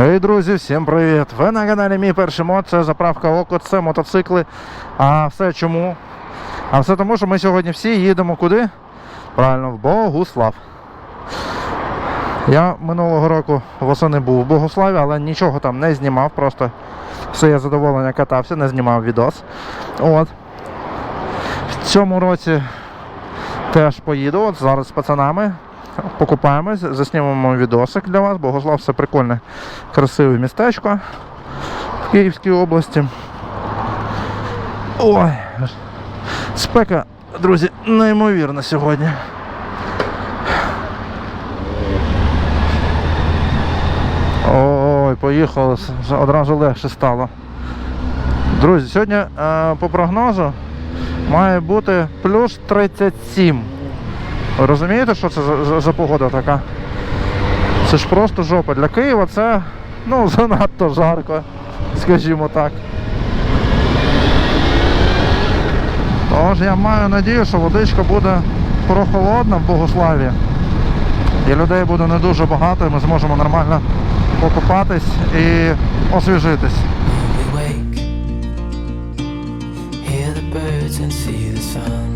Ей, друзі, всім привіт! Ви на каналі Мій перший мод, це заправка око, це мотоцикли. А все чому? А все тому, що ми сьогодні всі їдемо куди? Правильно, в Богуслав. Я минулого року восени був в Богославі, але нічого там не знімав, просто все я задоволення катався, не знімав відос. От. В цьому році теж поїду, от зараз з пацанами. Покупаємось, заснімемо відосик для вас. Богослав це прикольне, красиве містечко в Київській області. Ой, спека, друзі, неймовірна сьогодні. Ой, поїхали, одразу легше стало. Друзі, сьогодні е, по прогнозу має бути плюс 37. Розумієте, що це за, за, погода така? Це ж просто жопа. Для Києва це ну, занадто жарко, скажімо так. Тож я маю надію, що водичка буде прохолодна в Богославі. І людей буде не дуже багато, і ми зможемо нормально покупатись і освіжитись. And see the sun.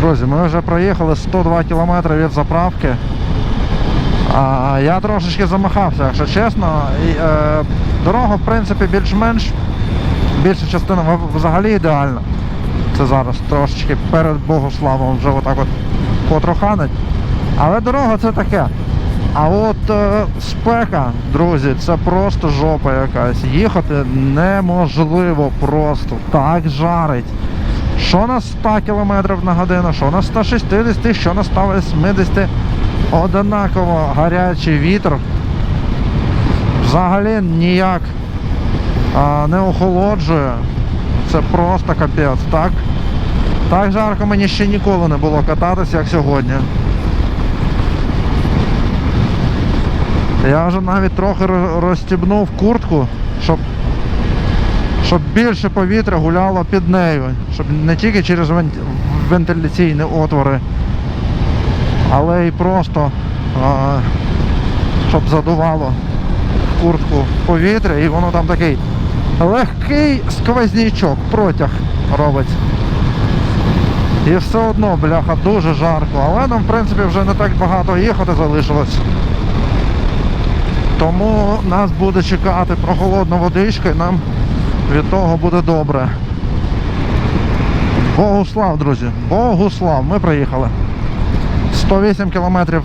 Друзі, ми вже проїхали 102 кілометри від заправки. А, я трошечки замахався, якщо чесно. І, е, дорога, в принципі, більш-менш. Більша частина взагалі ідеальна. Це зараз трошечки перед Богославом вже отак от потроханить. Але дорога це таке. А от е, спека, друзі, це просто жопа якась. Їхати неможливо просто. Так жарить. Що на 100 км на годину, що на 160, що на 180. Одинаково гарячий вітер. Взагалі ніяк а, не охолоджує. Це просто капець. Так, так жарко мені ще ніколи не було кататися, як сьогодні. Я вже навіть трохи розстібнув куртку, щоб щоб більше повітря гуляло під нею, щоб не тільки через вентиляційні отвори, але й просто щоб задувало в куртку повітря і воно там такий легкий сквознячок, протяг робить. І все одно, бляха, дуже жарко, але нам в принципі вже не так багато їхати залишилось. Тому нас буде чекати прохолодна водичка і нам від того буде добре. Богуслав, друзі, Богуслав, ми приїхали. 108 кілометрів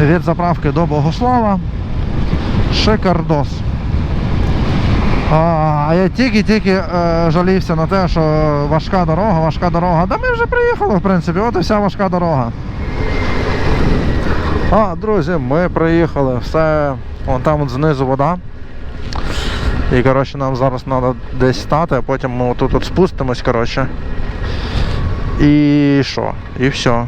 від заправки до Богослава. Шикардос. А я тільки-тільки е, жалівся на те, що важка дорога, важка дорога. Да ми вже приїхали, в принципі, от і вся важка дорога. А, друзі, ми приїхали. Все, вон там от знизу вода. І коротше нам зараз треба десь стати, а потім ми отут от спустимось, коротше. І що? І все.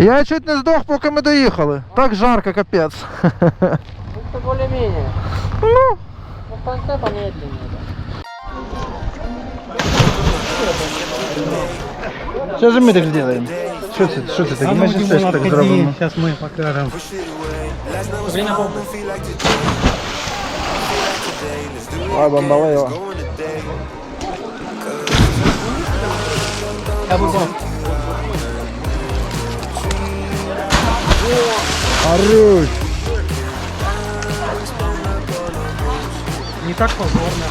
Я чуть не здох, поки ми доїхали. Так жарко, капець. Это более-менее. Ну, Ну, в конце помедленнее. Сейчас же мы так сделаем. Что это, что это так? Мы сейчас так зробимо. Сейчас мы покажем. Время бомбы. Ой, бомбалейло. Я бы бомб. Хорош. Не так позорно.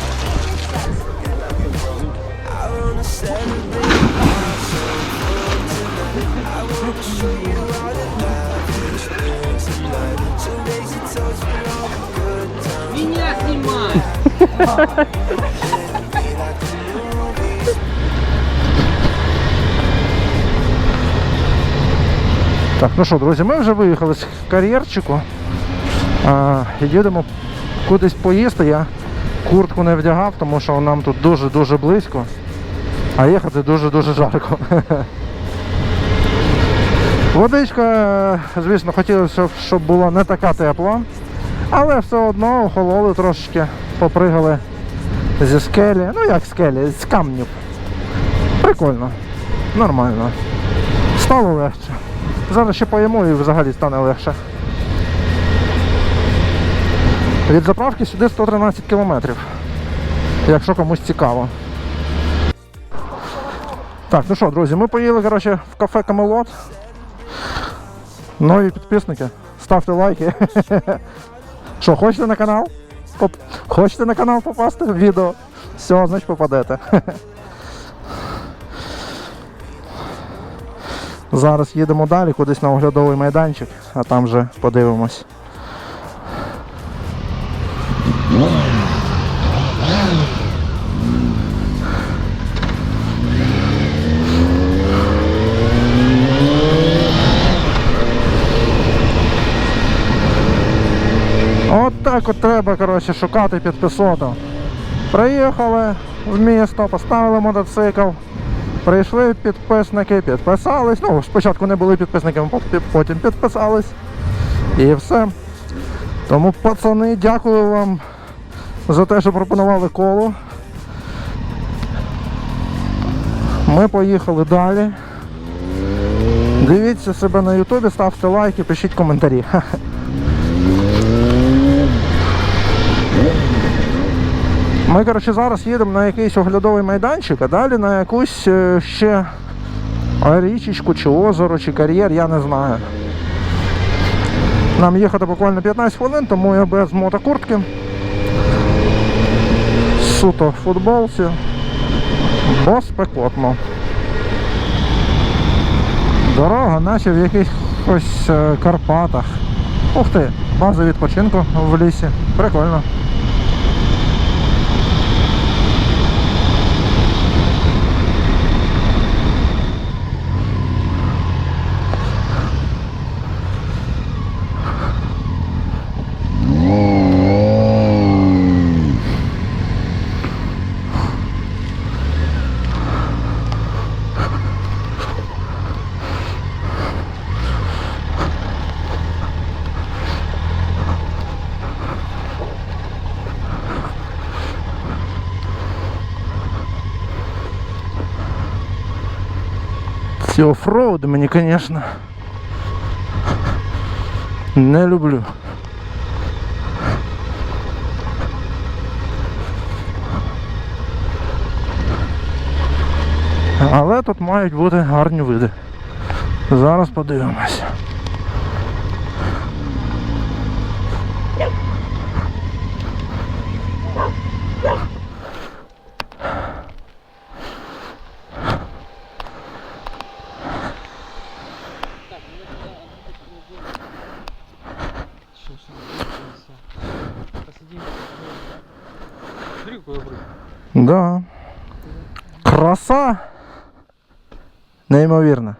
Меня снимай! Так, ну що, друзі, ми вже виїхали з кар'єрчику. Їдемо кудись поїсти. Я куртку не вдягав, тому що нам тут дуже-дуже близько. А їхати дуже-дуже жарко. Водичка, звісно, хотілося, щоб була не така тепла, але все одно охололи трошечки, попригали зі скелі. Ну як скелі, з камнів. Прикольно, нормально. Стало легше. Зараз ще поїмо і взагалі стане легше. Від заправки сюди 113 кілометрів. Якщо комусь цікаво. Так, ну що, друзі, ми поїли коротше, в кафе Камелот. Нові підписники. Ставте лайки. Що, хочете на канал? Хочете на канал попасти відео? Все, значить попадете. Зараз їдемо далі, кудись на оглядовий майданчик, а там вже подивимось. От так от треба коротше, шукати підписоту. Приїхали в місто, поставили мотоцикл. Прийшли підписники, підписались. Ну, спочатку не були підписниками, потім підписались. І все. Тому, пацани, дякую вам за те, що пропонували коло. Ми поїхали далі. Дивіться себе на Ютубі, ставте лайки, пишіть коментарі. Ми, коротше, зараз їдемо на якийсь оглядовий майданчик, а далі на якусь е, ще річечку, чи озеро, чи кар'єр, я не знаю. Нам їхати буквально 15 хвилин, тому я без мотокуртки. Суто в футболці. Бо спекотно. Дорога, наче в якихось е, Карпатах. Ух ти, база відпочинку в лісі. Прикольно. Ці офроуди мені, звісно, не люблю. Але тут мають бути гарні види. Зараз подивимось. Да. Краса! Неймовірно.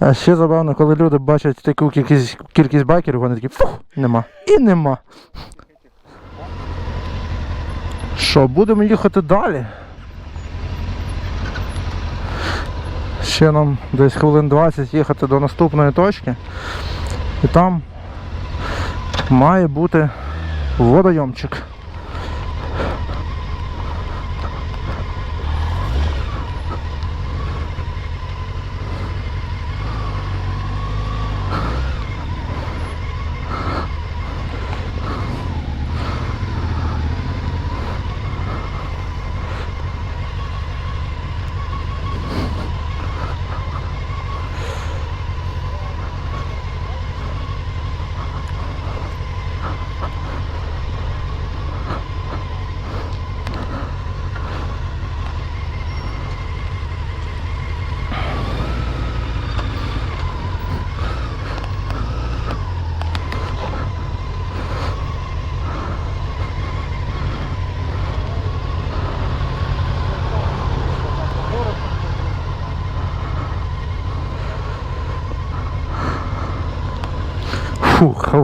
А ще забавно, коли люди бачать таку кількість, кількість байкерів, вони такі фух, нема. І нема. Що, будемо їхати далі? Ще нам десь хвилин 20 їхати до наступної точки. І там має бути водойомчик.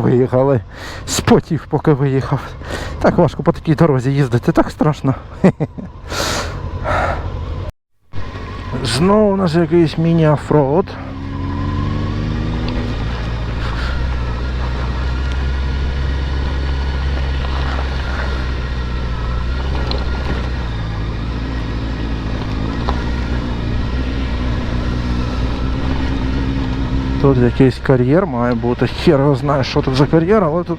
Виїхали. Спотів, поки виїхав. Так важко по такій дорозі їздити, так страшно. Знову у нас якийсь міні-оффроуд. Тут якийсь кар'єр має бути. Хер його знає, що тут за кар'єр, але тут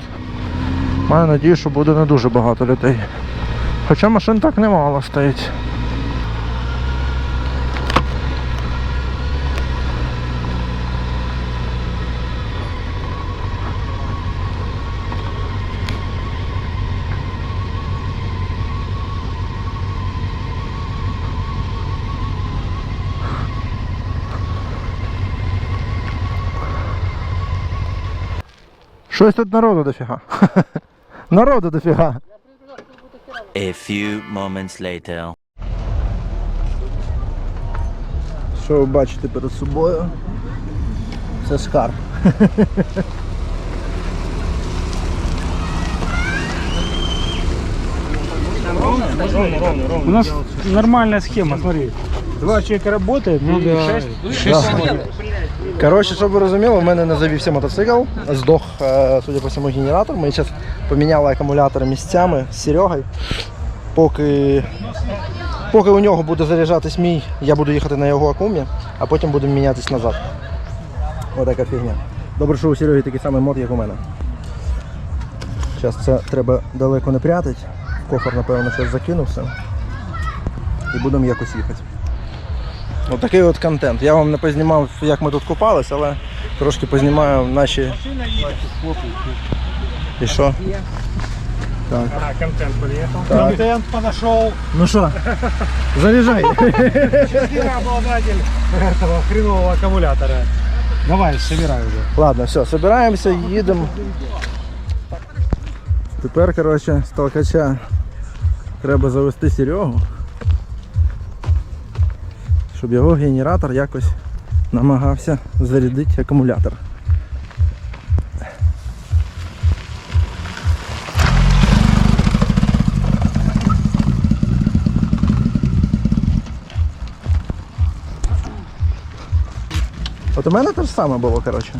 маю надію, що буде не дуже багато людей. Хоча машин так немало стоїть. Щось тут народу дофіга. Народу дофіга. A few moments later. Що ви бачите перед собою? Це скарб. У нас нормальная схема, смотри. Два человека работают, ну да. шесть Коротше, щоб ви розуміли, в мене не завівся мотоцикл, здох, е, судя по всьому, генератор. Ми зараз поміняли акумулятори місцями з Серегою. Поки, поки у нього буде заряджатись мій, я буду їхати на його акумі, а потім будемо мінятись назад. Отака фігня. Добре, що у Сереги такий самий мод, як у мене. Зараз це треба далеко не прятати. В кофр, напевно, щось закинув все. І будемо якось їхати. Отакий от контент. Я вам не познімав, як ми тут купались, але трошки познімаю наші. І що? Так. А, контент приехал. Так. Контент подошел. Ну що, заряджай. Я обладатель этого хренового аккумулятора. Давай, собирай уже. Ладно, все, збираємося, їдемо. Тепер, коротше, з толкача треба завести Серегу, щоб його генератор якось намагався зарядити акумулятор. От у мене те ж саме було, коротше.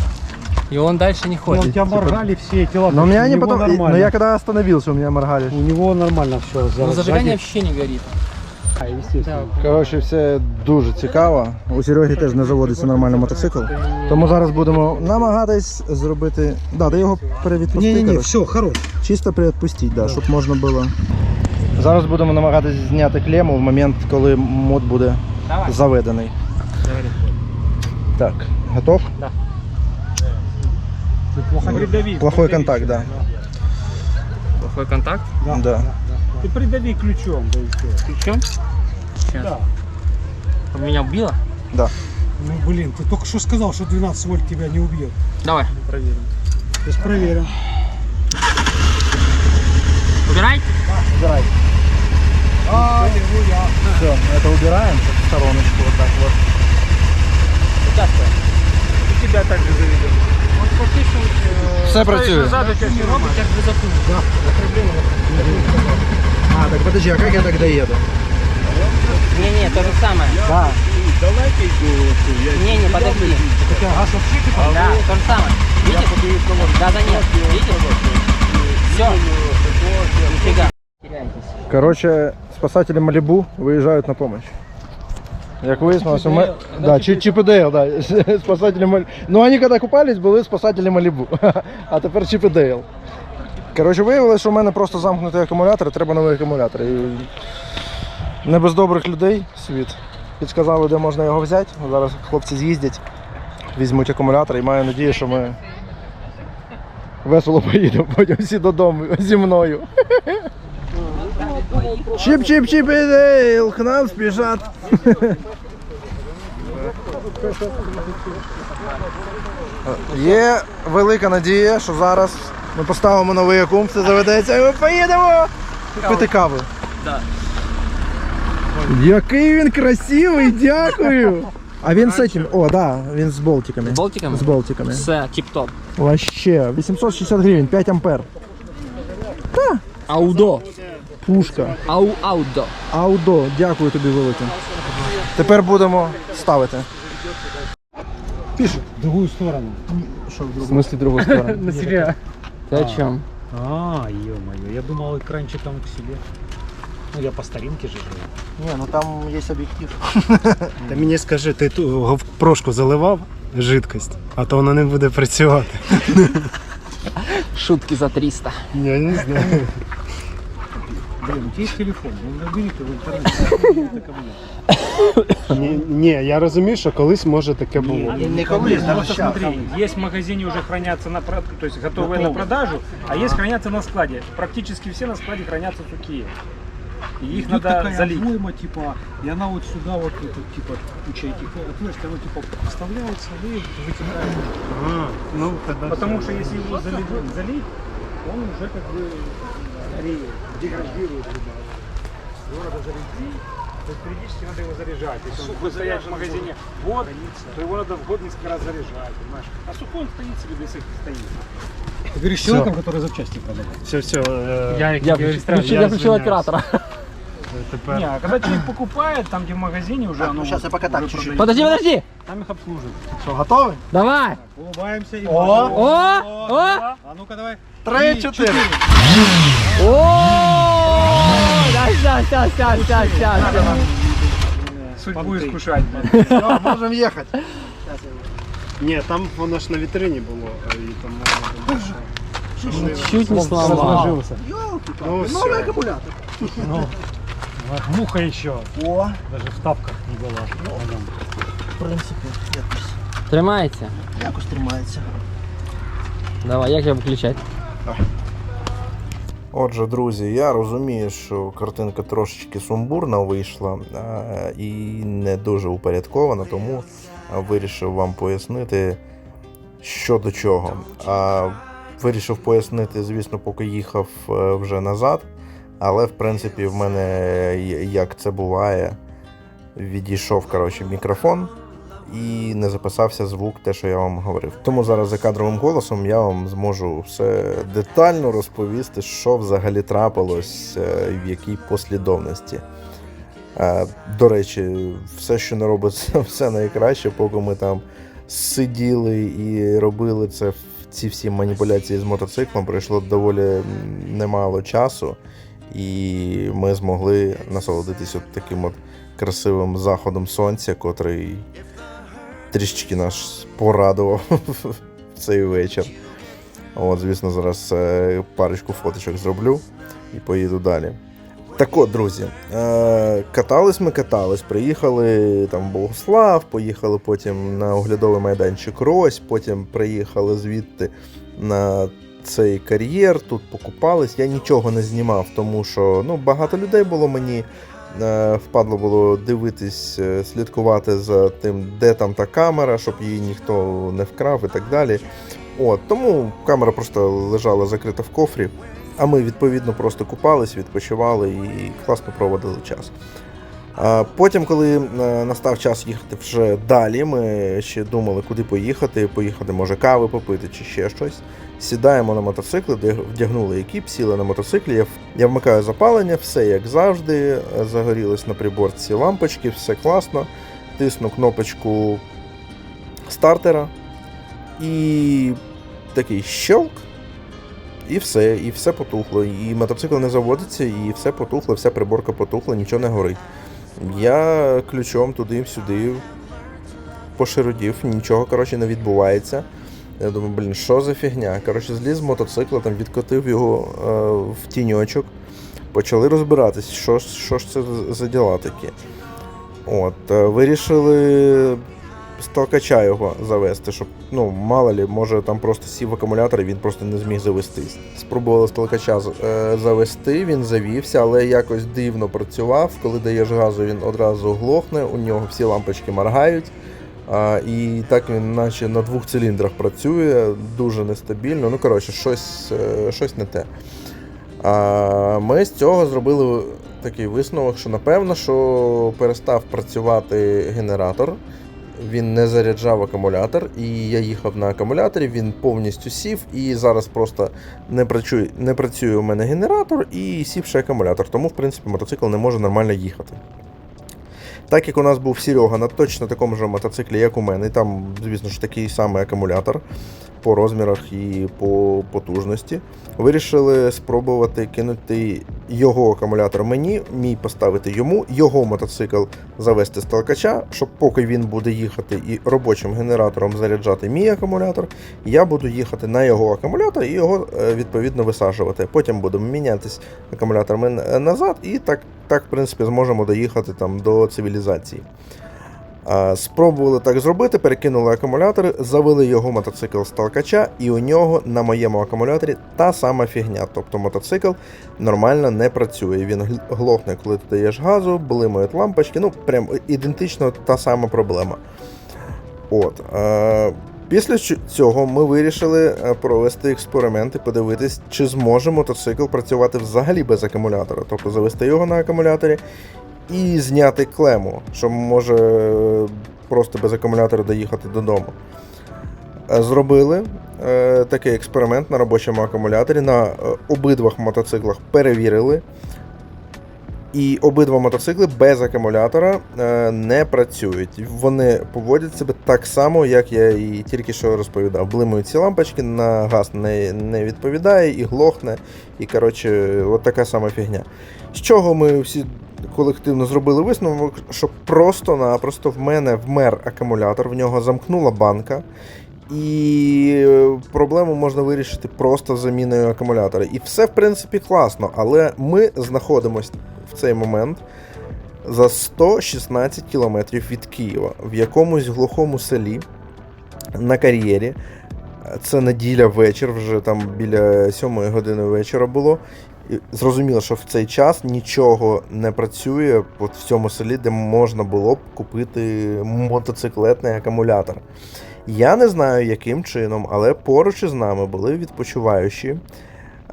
И он дальше не Ну, у ходит. тебя моргали все эти лампочки. Но у меня не потом, нормально. но я когда остановился, у меня моргали. У него нормально все. Но зажигание вообще не горит. Коротше, все дуже цікаво. У Сереги теж не заводиться нормально мотоцикл. Тому зараз будемо намагатись зробити. Да, ти його перевідпусти. Не-не-не, коротше. все, хорош. Чисто перевідпустіть, да, щоб можна було. Зараз будемо намагатись зняти клему в момент, коли мод буде Давай. заведений. Так, готов? Придави. Плохой контакт, да. Плохой контакт. Да. Да. Ты придави ключом, да и все. Ключом? Сейчас. Да. Меня убило? Да. Ну блин, ты только что сказал, что 12 вольт тебя не убьет. Давай. Проверим. Сейчас проверим. Убирай. Убирай. Все, это убираем в стороночку вот так вот. Участвуй. И тебя также заведем. Фактично... Все працює. Назад все Робот как бы запомнил. А, так подожди, а как я так доеду? Не-не, то же самое. Да. Не-не, подожди. У тебя газ вообще типа? Да, то же самое. Видишь? Да, да нет. Видишь? Все. Нифига. Короче, спасатели Малибу выезжают на помощь. Як вияснилось, у. Да, і Дейл, да. Спасатели Малибу. Ну, вони коли купались, були спасатели Малибу. А тепер Дейл. Коротше, виявилось, що у мене просто замкнутий акумулятор, і треба новий акумулятор. І не без добрих людей світ. Підказали, де можна його взяти. Зараз хлопці з'їздять, візьмуть акумулятор і маю надію, що ми весело поїдемо потім всі додому зі мною. Чип-чип-чип і к нам спішать. Є велика надія, що зараз ми поставимо новий акум, все заведеться і ми поїдемо пити каву. Який він красивий, дякую. А він з цим, о, да, він з болтиками. С болтиком? З болтиками. С тип-топ. Вообще, 860 гривень, 5 ампер. Аудо. Пушка. Ау аудо. Аудо, дякую тобі велике. Тепер будемо ставити. Пише. В другую сторону. В смысле другую сторону? На себя. Ты о чем? А, ё-моё, я думал экранчик там к себе. Ну, я по старинке же живу. Ні, ну там є об'єктив. Та мені скажи, ти ту в прошку заливав жидкость, а то вона не буде працювати. Шутки за 300. Я не знаю. Блин, у тебя есть телефон, ну набери ты в интернете. Это ко мне. Ні, ні, я розумію, що колись може таке було. Не колись, Просто смотри, есть в магазине уже хранятся на про- то есть готовые на продажу, а есть хранятся на складе. Практически все на складе хранятся сухие. И их Тут надо такая залить. обойма, типа, и она вот сюда вот, это, типа, куча этих отверстий, оно, типа, вставляется, вы вытекаете. А, ну, тоді Потому что если его залить, залить, он уже как бы стареет, деградирует. Его надо зарядить, то есть периодически надо его заряжать. Если он будет стоять в магазине год, то его надо в год несколько раз заряжать, понимаешь? А сухой он стоит себе без этих стоит. Ты говоришь с человеком, который запчасти продавал. Все, все. е, Я, Я, включил, я включил оператора. Тепер. Не, а когда человек покупает, там где в магазине уже оно сейчас вот я пока так чуть-чуть. Подожди, подожди. Там их обслуживают. Що, готовий? Давай. Улыбаемся и О! О, о, А ну-ка давай. Три, чотири. о. Сейчас, сейчас, сейчас, сейчас, сейчас. Судьбу искушать. Все, можемо їхати. Ні, там воно ж на вітрині було, а і там можна було ще. Чуть не сломал. Разложился. Ну, все. акумулятор. Вот муха еще. О, Даже в тапках не была. в принципі, якось, Тримається. якось тримається. Давай, як його включати? Отже, друзі, я розумію, що картинка трошечки сумбурна вийшла а, і не дуже упорядкована, тому вирішив вам пояснити, що до чого. А, вирішив пояснити, звісно, поки їхав е, вже назад, але в принципі в мене, е, як це буває, відійшов коротше, мікрофон і не записався звук, те, що я вам говорив. Тому зараз за кадровим голосом я вам зможу все детально розповісти, що взагалі трапилось, е, в якій послідовності. Е, До речі, все, що не робиться, все найкраще, поки ми там сиділи і робили це ці всі маніпуляції з мотоциклом, пройшло доволі немало часу, і ми змогли насолодитись от таким от красивим заходом сонця, котрий трішечки нас порадував цей вечір. От, звісно, зараз е, парочку фоточок зроблю і поїду далі. Так от, друзі, е, катались ми катались, приїхали там в Богослав, поїхали потім на оглядовий майданчик Рось, потім приїхали звідти на цей кар'єр, тут покупались. Я нічого не знімав, тому що ну, багато людей було мені. Е, Впадло було дивитись, е, слідкувати за тим, де там та камера, щоб її ніхто не вкрав і так далі. От, тому камера просто лежала закрита в кофрі, а ми відповідно просто купались, відпочивали і класно проводили час. Потім, коли е, настав час їхати вже далі, ми ще думали, куди поїхати. Поїхати, може, кави попити чи ще щось. Сідаємо на мотоцикли, вдягнули екіп, сіли на мотоциклі. Я, вмикаю запалення, все як завжди. Загорілись на приборці лампочки, все класно. Тисну кнопочку стартера і такий щелк. І все, і все потухло. І мотоцикл не заводиться, і все потухло, вся приборка потухла, нічого не горить. Я ключом туди-сюди поширодів, нічого коротше не відбувається. Я думаю, блін, що за фігня? Коротше, зліз з мотоцикла, там відкотив його е, в тіньочок, почали розбиратись, що, що ж це за діла такі. От, е, вирішили сталкача його завести, щоб, ну, мало лі, може там просто сів акумулятор і він просто не зміг завестись. Спробували сталкача е, завести, він завівся, але якось дивно працював. Коли даєш газу, він одразу глохне, у нього всі лампочки моргають. А, і так він наче на двох циліндрах працює, дуже нестабільно. Ну, коротше, щось, е, щось не те. А, ми з цього зробили такий висновок, що напевно, що перестав працювати генератор. Він не заряджав акумулятор, і я їхав на акумуляторі, він повністю сів, і зараз просто не працює, не працює у мене генератор і сівший акумулятор. Тому, в принципі, мотоцикл не може нормально їхати. Так як у нас був Серега на точно такому ж мотоциклі, як у мене, там, звісно ж, такий самий акумулятор по розмірах і по потужності, вирішили спробувати кинути його акумулятор мені, мій поставити йому, його мотоцикл завести з толкача, щоб поки він буде їхати і робочим генератором заряджати мій акумулятор, я буду їхати на його акумулятор і його е, відповідно висаджувати. Потім будемо мінятись акумуляторами назад, і так, так в принципі, зможемо доїхати там до цивілізації. Спробували так зробити, перекинули акумулятори, завели його мотоцикл з толкача, і у нього на моєму акумуляторі та сама фігня. Тобто мотоцикл нормально не працює. Він глохне, коли ти даєш газу, блимають лампочки. Ну, прям ідентично та сама проблема. От. Е, після цього ми вирішили е, провести експеримент і подивитись, чи зможе мотоцикл працювати взагалі без акумулятора. Тобто завести його на акумуляторі і зняти клему, що може е, просто без акумулятора доїхати додому. Е, Зробили такий експеримент на робочому акумуляторі. На обидвох мотоциклах перевірили. І обидва мотоцикли без акумулятора е, не працюють. Вони поводять себе так само, як я і тільки що розповідав. Блимають ці лампочки, на газ не, не відповідає і глохне. І коротше, от така сама фігня. З чого ми всі колективно зробили висновок, що просто-напросто в мене вмер акумулятор, в нього замкнула банка. І е, проблему можна вирішити просто заміною акумулятора. І все, в принципі, класно, але ми знаходимося в цей момент за 116 кілометрів від Києва, в якомусь глухому селі на кар'єрі. Це неділя вечір, вже там біля 7 години вечора було. І зрозуміло, що в цей час нічого не працює от в цьому селі, де можна було б купити мотоциклетний акумулятор. Я не знаю, яким чином, але поруч із нами були відпочиваючі.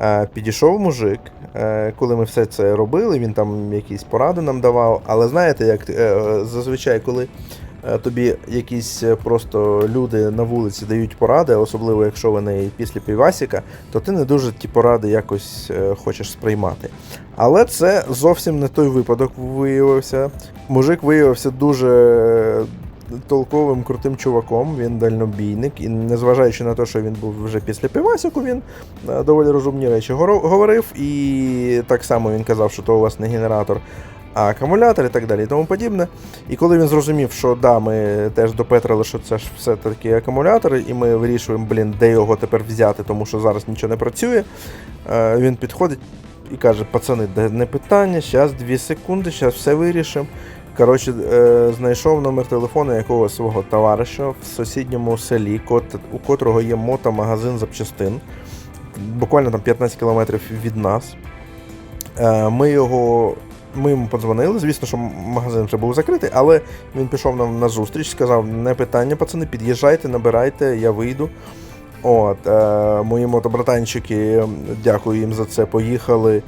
Е, Підійшов мужик, е, коли ми все це робили, він там якісь поради нам давав. Але знаєте, як е, зазвичай, коли тобі якісь просто люди на вулиці дають поради, особливо якщо вони після півасіка, то ти не дуже ті поради якось хочеш сприймати. Але це зовсім не той випадок виявився. Мужик виявився дуже толковим крутим чуваком, він дальнобійник, і незважаючи на те, що він був вже після півасіку, він е, доволі розумні речі говорив, і так само він казав, що то у вас не генератор, а акумулятор і так далі і тому подібне. І коли він зрозумів, що да, ми теж допетрили, що це ж все таки акумулятори, і ми вирішуємо, блін, де його тепер взяти, тому що зараз нічого не працює. е, Він підходить і каже: пацани, не питання, зараз 2 секунди, зараз все вирішимо. Коротше, е, знайшов номер телефону якогось свого товариша в сусідньому селі, у котрого є мотомагазин запчастин. Буквально там 15 кілометрів від нас. Е, Ми його. Ми йому подзвонили. Звісно, що магазин вже був закритий, але він пішов нам на зустріч, сказав: не питання, пацани, під'їжджайте, набирайте, я вийду. От, е, мої мотобратанчики, дякую їм за це, поїхали.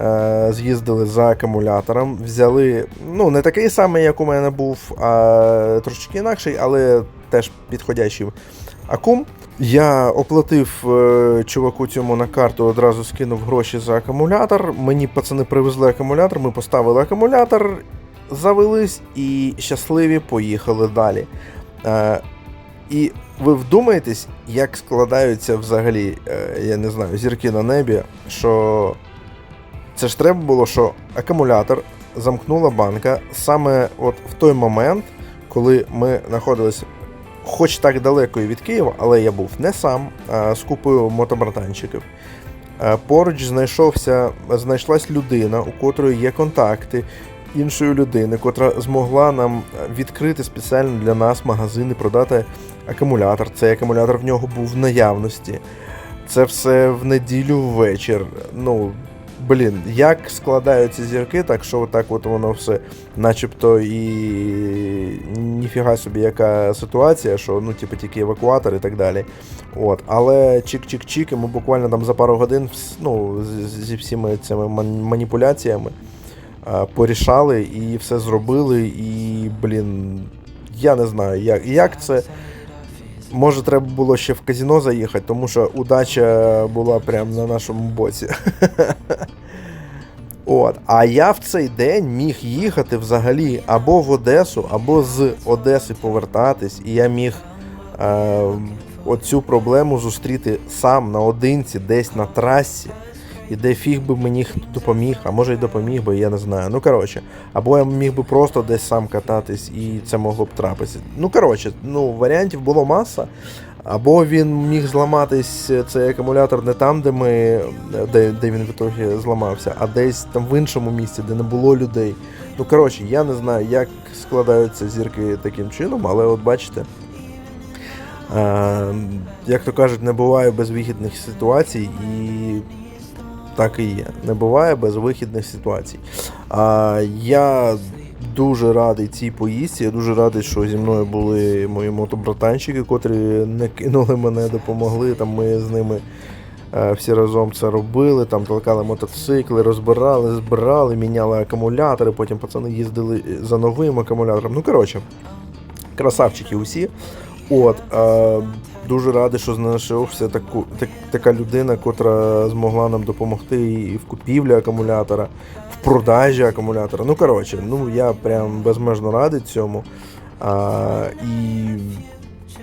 Е, з'їздили за акумулятором, взяли, ну, не такий самий, як у мене був, а трошечки інакший, але теж підходящий акум. Я оплатив е, чуваку цьому на карту, одразу скинув гроші за акумулятор. Мені пацани привезли акумулятор, ми поставили акумулятор, завелись і щасливі поїхали далі. Е, і ви вдумаєтесь, як складаються взагалі, я не знаю, зірки на небі, що це ж треба було, що акумулятор замкнула банка саме от в той момент, коли ми знаходилися хоч так далеко від Києва, але я був не сам, а з купою мотобратанчиків. Е, Поруч знайшовся, знайшлась людина, у котрої є контакти іншої людини, котра змогла нам відкрити спеціально для нас магазин і продати акумулятор. Цей акумулятор в нього був в наявності. Це все в неділю ввечір. Ну, блін, як складаються зірки, так що отак от воно все, начебто і ніфіга собі, яка ситуація, що ну, типу, тільки евакуатор і так далі. От, але чик-чик-чик, і ми буквально там за пару годин ну, зі всіми цими маніпуляціями порішали і все зробили. І, блін, я не знаю, як, як це. Може, треба було ще в казіно заїхати, тому що удача була прямо на нашому боці. От. А я в цей день міг їхати взагалі або в Одесу, або з Одеси повертатись, і я міг е, оцю проблему зустріти сам наодинці, десь на трасі, і де фіг би мені хто допоміг, а може й допоміг би, я не знаю. Ну коротше, або я міг би просто десь сам кататись, і це могло б трапитися. Ну коротше, ну варіантів було маса. Або він міг зламатись цей акумулятор не там, де ми, де, де він в ітогі зламався, а десь там в іншому місці, де не було людей. Ну коротше, я не знаю, як складаються зірки таким чином, але от бачите. Е, як то кажуть, не буває безвихідних ситуацій, і так і є. Не буває безвихідних ситуацій. А, я дуже радий цій поїздці. Я дуже радий, що зі мною були мої мотобратанчики, котрі не кинули мене, допомогли. Там ми з ними е, всі разом це робили. Там толкали мотоцикли, розбирали, збирали, міняли акумулятори. Потім пацани їздили за новим акумулятором. Ну коротше, красавчики усі. От, е, дуже радий, що знайшовся таку, так, така людина, котра змогла нам допомогти і в купівлі акумулятора, в продажі акумулятора. Ну, коротше, ну я прям безмежно радий цьому. А, і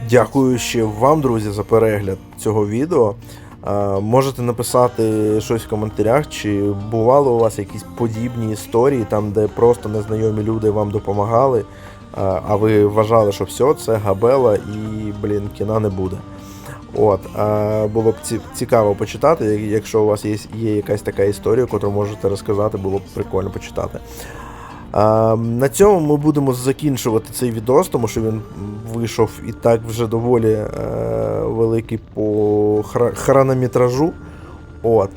дякую ще вам, друзі, за перегляд цього відео. А, можете написати щось в коментарях, чи бували у вас якісь подібні історії, там, де просто незнайомі люди вам допомагали, а, а ви вважали, що все, це габела і, блін, кіна не буде. От, було б цікаво почитати, якщо у вас є, є якась така історія, яку можете розказати, було б прикольно почитати. На цьому ми будемо закінчувати цей відос, тому що він вийшов і так вже доволі е, великий по хронометражу. От.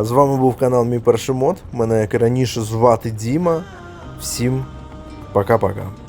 З вами був канал Мій Перший Мод. Мене, як і раніше, звати Діма. Всім пока-пока.